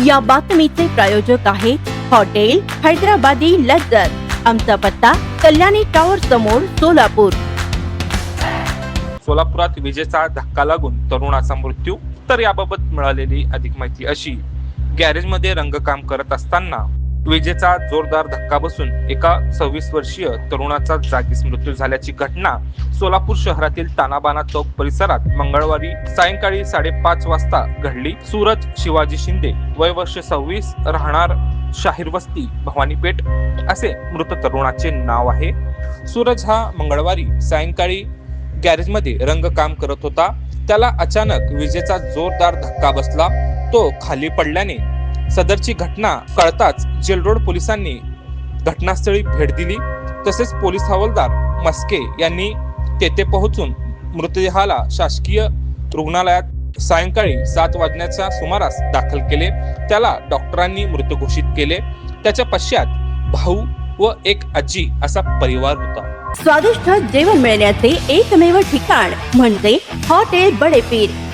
या बातमीचे प्रायोजक आहे हॉटेल हैदराबादी लज्जत आमचा पत्ता कल्याणी टॉवर समोर सोलापूर. सोलापुरात विजेचा धक्का लागून तरुणाचा मृत्यू तर याबाबत मिळालेली अधिक माहिती अशी. गॅरेजमध्ये रंगकाम करत असताना विजेचा जोरदार धक्का बसून एका सव्वीस वर्षीय तरुणाचा जागीच मृत्यू झाल्याची घटना सोलापूर शहरातील तानाबाना चौक परिसरात मंगळवारी सायंकाळी साडेपाच वाजता घडली. सूरज शिवाजी शिंदे वय वर्ष सव्वीस राहणार शाहीर वस्ती भवानीपेठ असे मृत तरुणाचे नाव आहे. सूरज हा मंगळवारी सायंकाळी गॅरेजमध्ये रंगकाम करत होता. त्याला अचानक विजेचा जोरदार धक्का बसला. तो खाली पडल्याने सदरची घटना कळताच जेलरोड पोलिसांनी घटनास्थळी भेट दिली. तसेच पोलीस हवालदार मस्के यांनी तेथे पोहोचून मृतदेहाला शासकीय रुग्णालयात सायंकाळी सात वाजण्याच्या सुमारास दाखल केले. त्याला डॉक्टरांनी मृत घोषित केले. त्याच्या पश्चात भाऊ व एक आजी असा परिवार होता. स्वादिष्ट जेवण मिळण्याचे एकमेव ठिकाण म्हणजे हॉटेल बडेपीर.